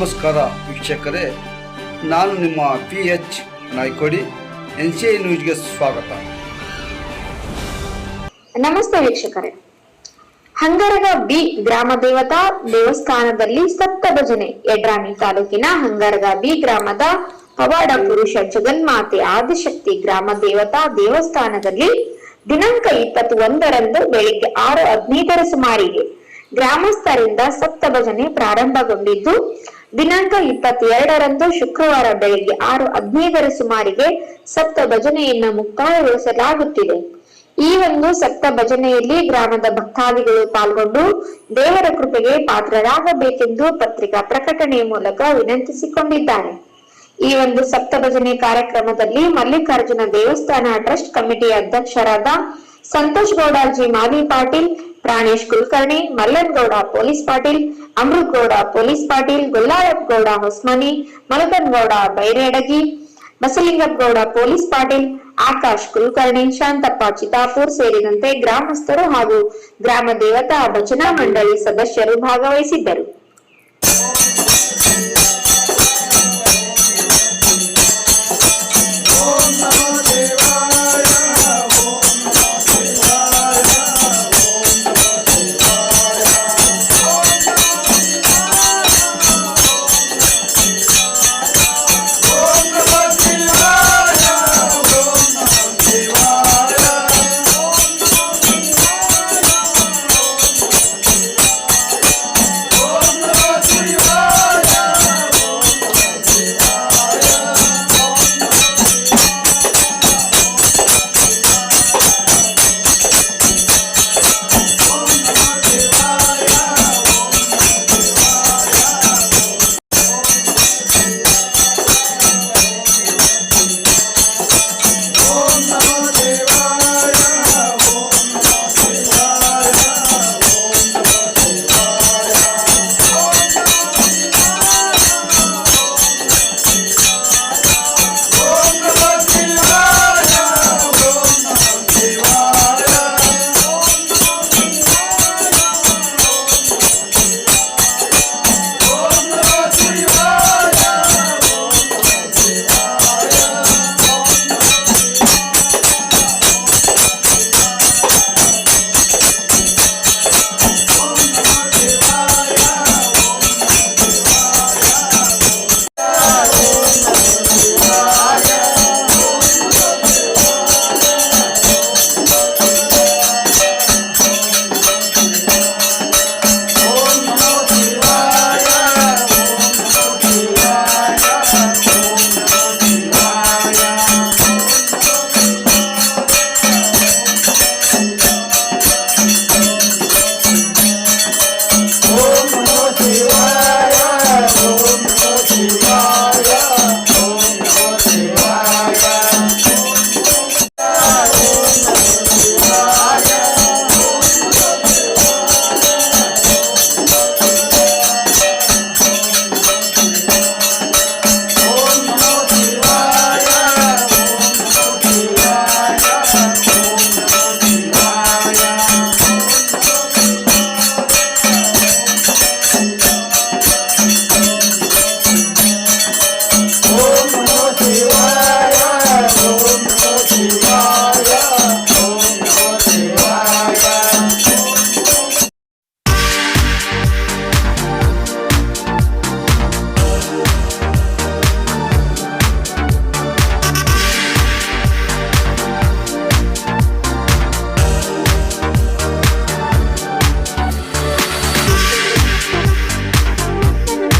ನಮಸ್ಕಾರ ವೀಕ್ಷಕರೇ, ನಾನು ನಿಮ್ಮ P H Naykodi, N C I ನ್ಯೂಸ್ಗೆ ಸ್ವಾಗತ. ನಮಸ್ತೆ ವೀಕ್ಷಕರೇ. ಹಂಗರಗ ಬಿ ಗ್ರಾಮ ದೇವತಾ ದೇವಸ್ಥಾನದಲ್ಲಿ ಸಪ್ತ ಭಜನೆ ಯಡ್ರಾಮಿ ತಾಲೂಕಿನ ಹಂಗರಗ ಬಿ ಗ್ರಾಮದ ಪವಾಡ ಪುರುಷ ಜಗನ್ಮಾತೆ ಆದಿಶಕ್ತಿ ಗ್ರಾಮ ದೇವತಾ ದೇವಸ್ಥಾನದಲ್ಲಿ ದಿನಾಂಕ ಇಪ್ಪತ್ತು ಒಂದರಂದು ಬೆಳಿಗ್ಗೆ ಆರು ಹದಿನೈದರ ಸುಮಾರಿಗೆ ಗ್ರಾಮಸ್ಥರಿಂದ ಸಪ್ತ ಭಜನೆ ಪ್ರಾರಂಭಗೊಂಡಿದ್ದು ದಿನಾಂಕ ಇಪ್ಪತ್ತೆರಡರಂದು ಶುಕ್ರವಾರ ಬೆಳಿಗ್ಗೆ ಆರು ಹದಿನೈದರ ಸುಮಾರಿಗೆ ಸಪ್ತ ಭಜನೆಯನ್ನ ಮುಕ್ತಾಯಗೊಳಿಸಲಾಗುತ್ತಿದೆ. ಈ ಒಂದು ಸಪ್ತ ಭಜನೆಯಲ್ಲಿ ಗ್ರಾಮದ ಭಕ್ತಾದಿಗಳು ಪಾಲ್ಗೊಂಡು ದೇವರ ಕೃಪೆಗೆ ಪಾತ್ರರಾಗಬೇಕೆಂದು ಪತ್ರಿಕಾ ಪ್ರಕಟಣೆ ಮೂಲಕ ವಿನಂತಿಸಿಕೊಂಡಿದ್ದಾರೆ. ಈ ಒಂದು ಸಪ್ತ ಭಜನೆ ಕಾರ್ಯಕ್ರಮದಲ್ಲಿ ಮಲ್ಲಿಕಾರ್ಜುನ ದೇವಸ್ಥಾನ ಟ್ರಸ್ಟ್ ಕಮಿಟಿ ಅಧ್ಯಕ್ಷರಾದ Santosh Gowda G Mali Patil Pranesh Kulkarni, Mallan Gowda police Patil, Amrut Gowda police Patil Gowda Hosmani, Malagan Gowda Bairedagi Basalingappagowda police Patil, Akash Kulkarni, Shantappa Chitapur ಸೇರಿದಂತೆ ಗ್ರಾಮಸ್ಥರು ಹಾಗೂ ಗ್ರಾಮ ದೇವತಾ ಭಜನಾ ಮಂಡಳಿ ಸದಸ್ಯರು ಭಾಗವಹಿಸಿದ್ದರು.